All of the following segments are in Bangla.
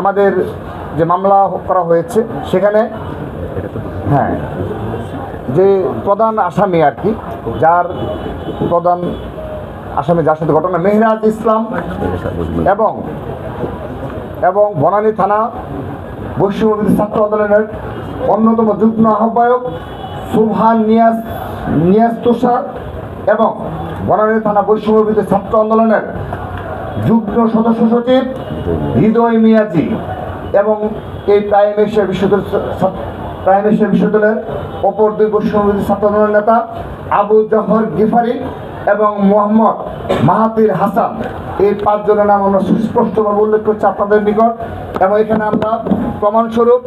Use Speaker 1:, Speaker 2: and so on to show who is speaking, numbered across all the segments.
Speaker 1: আমাদের যে মামলা করা হয়েছে, সেখানে হ্যাঁ যে প্রধান আসামি আর কি, যার প্রধান আসামি যার সাথে ঘটনা মেহরাজ ইসলাম এবং এবং বনানী থানা বৈশ্যবিধি ছাত্র আন্দোলনের অন্যতম যুগ্ম আহ্বায়ক সুবহান নিয়াজ নিয়াজ তুষার এবং বনানী থানা বৈশ্যবিধি ছাত্র আন্দোলনের যুগ্ম সদস্য সচিব হৃদয় মিয়াজি এবং এই প্রাইম এশিয়া বিশ্ববিদ্যালয় প্রাইম এশিয়া বিশ্ববিদ্যালয়ের অপর দুই বৈশ্যবিধি ছাত্র আন্দোলনের নেতা আবু জহর গিফারি এবং মোহাম্মদ মাহাতির হাসান। এই পাঁচজনের নাম আমরা সুস্পষ্টভাবে উল্লেখ করছি আপনাদের নিকট এবং এখানে আমরা প্রমাণস্বরূপ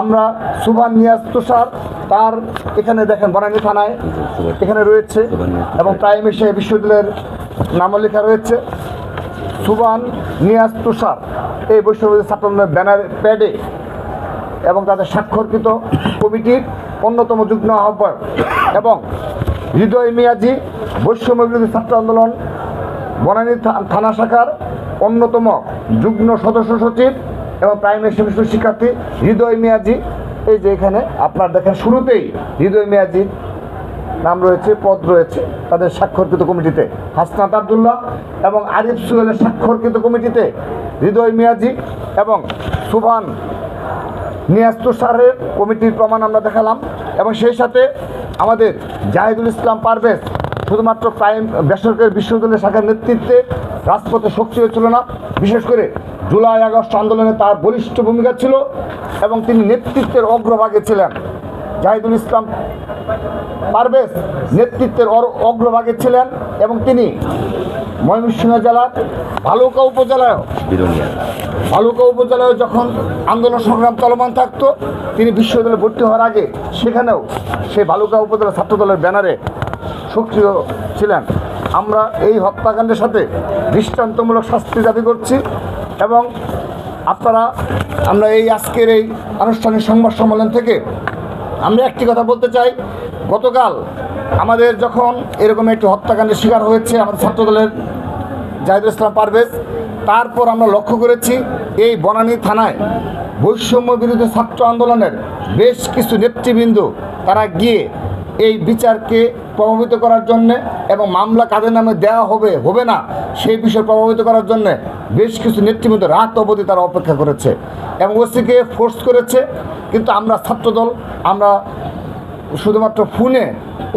Speaker 1: আমরা সুভান নিয়াজ তুষার, তার এখানে দেখেন বনানী থানায় এখানে রয়েছে এবং প্রাইম এশিয়া বিশ্ববিদ্যালয়ের নামও লেখা রয়েছে। সুবান নিয়াজ তুষার। এই বৈশ্ববিদ্যালয় ছাত্র ব্যানার প্যাডে এবং তাদের স্বাক্ষরকৃত কমিটির অন্যতম যুগ্ম আহ্বায়ক এবং হৃদয় মিয়াজি বৈষম্যবিরোধী ছাত্র আন্দোলন, বনানী থানা শাখার অন্যতম যুগ্ম সদস্য সচিব এবং প্রাইমারি সেমিস্টার শিক্ষার্থী হৃদয় মিয়াজি। এই যে এখানে আপনার দেখেন শুরুতেই হৃদয় মিয়াজির নাম রয়েছে, পদ রয়েছে তাদের স্বাক্ষরকৃত কমিটিতে। হাসনাত আবদুল্লাহ এবং আরিফ সুহেলের স্বাক্ষরকৃত কমিটিতে হৃদয় মিয়াজি এবং সুভান নিয়াজ তুষারের কমিটির প্রমাণ আমরা দেখালাম। এবং সেই সাথে আমাদের জাহিদুল ইসলাম পারভেজ শুধুমাত্র প্রাইম বেসরকারি বিশ্ববিদ্যালয় শাখার নেতৃত্বে রাজপথে সক্রিয় ছিল না। বিশেষ করে জুলাই আগস্ট আন্দোলনে তার বলিষ্ঠ ভূমিকা ছিল এবং তিনি নেতৃত্বের অগ্রভাগে ছিলেন। জাহিদুল ইসলাম পারভেজ নেতৃত্বের অগ্রভাগে ছিলেন এবং তিনি ময়মনসিংহ জেলার ভালুকা উপজেলায় ভালুকা উপজেলায় যখন আন্দোলন সংগ্রাম চলমান থাকতো তিনি বিশ্ববিদ্যালয়ে ভর্তি হওয়ার আগে সেখানেও সেই ভালুকা উপজেলা ছাত্রদলের ব্যানারে সক্রিয় ছিলেন। আমরা এই হত্যাকাণ্ডের সাথে দৃষ্টান্তমূলক শাস্তি দাবি করছি এবং আপনারা আমরা এই আজকের এই আনুষ্ঠানিক সংবাদ সম্মেলন থেকে আমরা একটি কথা বলতে চাই। গতকাল আমাদের যখন এরকম একটি হত্যাকাণ্ডের শিকার হয়েছে আমাদের ছাত্রদলের জাহিদুল ইসলাম পারভেজ, তারপর আমরা লক্ষ্য করেছি এই বনানী থানায় বৈষম্য বিরোধী ছাত্র আন্দোলনের বেশ কিছু নেতৃবৃন্দ তারা গিয়ে এই বিচারকে প্রভাবিত করার জন্যে এবং মামলা কাদের নামে দেওয়া হবে হবে না, সেই বিষয়ে প্রভাবিত করার জন্যে বেশ কিছু নেতৃবৃন্দ রাত অবধি তারা অপেক্ষা করেছে এবং ওসিকে ফোর্স করেছে। কিন্তু আমরা ছাত্রদল, আমরা শুধুমাত্র ফোনে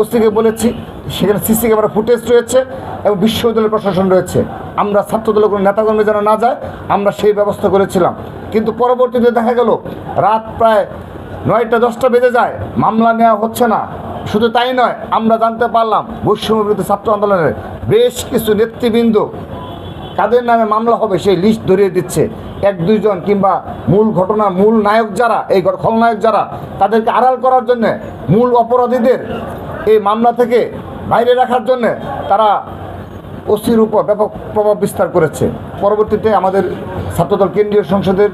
Speaker 1: ওসিকে বলেছি, সেখানে সিসি ক্যামেরা ফুটেজ রয়েছে এবং বিশ্ববিদ্যালয় প্রশাসন রয়েছে। আমরা ছাত্রদলের কোনো নেতাকর্মী যেন না যায়, আমরা সেই ব্যবস্থা করেছিলাম। কিন্তু পরবর্তীতে দেখা গেল, রাত প্রায় নয়টা, দশটা বেজে যায়, মামলা নেওয়া হচ্ছে না। শুধু তাই নয়, আমরা জানতে পারলাম বৈষম্য বিরোধী ছাত্র আন্দোলনের বেশ কিছু নেতৃবৃন্দ কাদের নামে মামলা হবে সেই লিস্ট ধরিয়ে দিচ্ছে। এক দুইজন কিংবা মূল ঘটনা, মূল নায়ক যারা, এই খলনায়ক যারা, তাদেরকে আড়াল করার জন্যে মূল অপরাধীদের এই মামলা থেকে বাইরে রাখার জন্যে তারা ওসির উপর ব্যাপক প্রভাব বিস্তার করেছে। পরবর্তীতে আমাদের ছাত্রদল কেন্দ্রীয় সংসদের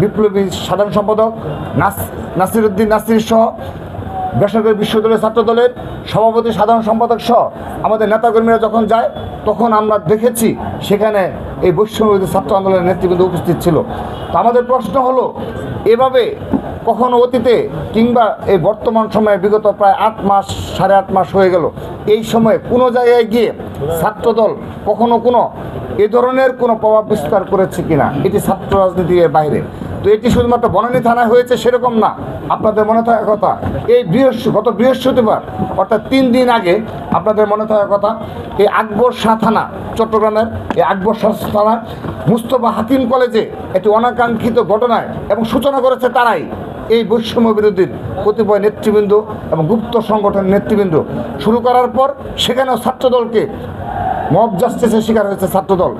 Speaker 1: বিপ্লবী সাধারণ সম্পাদক নাস নাসিরুদ্দিন নাসির সহ বেসরকারি বিশ্ববিদ্যালয় ছাত্র দলের সভাপতি, সাধারণ সম্পাদক সহ আমাদের নেতাকর্মীরা যখন যায়, তখন আমরা দেখেছি সেখানে এই বৈষম্যবিরোধী ছাত্র আন্দোলনের নেতৃবৃন্দ উপস্থিত ছিল। তো আমাদের প্রশ্ন হলো, এভাবে কখনো অতীতে কিংবা এই বর্তমান সময়ে বিগত প্রায় আট মাস, সাড়ে আট মাস হয়ে গেল, এই সময়ে কোনো জায়গায় গিয়ে ছাত্রদল কখনো কোনো এ ধরনের কোনো প্রভাব বিস্তার করেছে কিনা? এটি ছাত্র রাজনীতির বাইরে। তো এটি শুধুমাত্র বনানী থানায় হয়েছে সেরকম না। আপনাদের মনে থাকা কথা, এই বৃহস্প, গত বৃহস্পতিবার, অর্থাৎ তিন দিন আগে আপনাদের মনে থাকা কথা, এই আকবর শাহ থানা, চট্টগ্রামের এই আকবর শাহ থানা মুস্তফা হাকিম কলেজে একটি অনাকাঙ্ক্ষিত ঘটনায় এবং সূচনা করেছে তারাই। এই বৈষম্য বিরোধীর কতিপয় নেতৃবৃন্দ এবং গুপ্ত সংগঠনের নেতৃবৃন্দ। শুরু করার পর সেখানেও ছাত্রদলকে মব জাস্টিসের শিকার হয়েছে ছাত্রদল।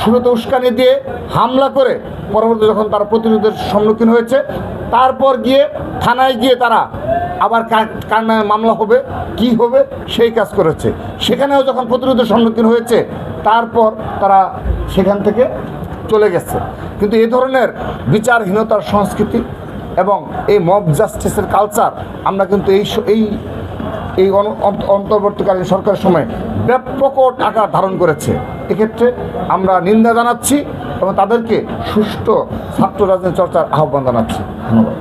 Speaker 1: শুরুতে উস্কানি দিয়ে হামলা করে পরবর্তী যখন তারা প্রতিরোধের সম্মুখীন হয়েছে তারপর গিয়ে থানায় গিয়ে তারা আবার কার নামে মামলা হবে, কি হবে, সেই কাজ করেছে। সেখানেও যখন প্রতিরোধের সম্মুখীন হয়েছে, তারপর তারা সেখান থেকে চলে গেছে। কিন্তু এ ধরনের বিচারহীনতার সংস্কৃতি এবং এই মব জাস্টিসের কালচার আমরা কিন্তু এই এই এই অন্তর্বর্তীকালীন সরকারের সময় ব্যাপক আকার ধারণ করেছে। এক্ষেত্রে আমরা নিন্দা জানাচ্ছি এবং তাদেরকে সুষ্ঠু ছাত্র রাজনীতি চর্চার আহ্বান জানাচ্ছি। ধন্যবাদ।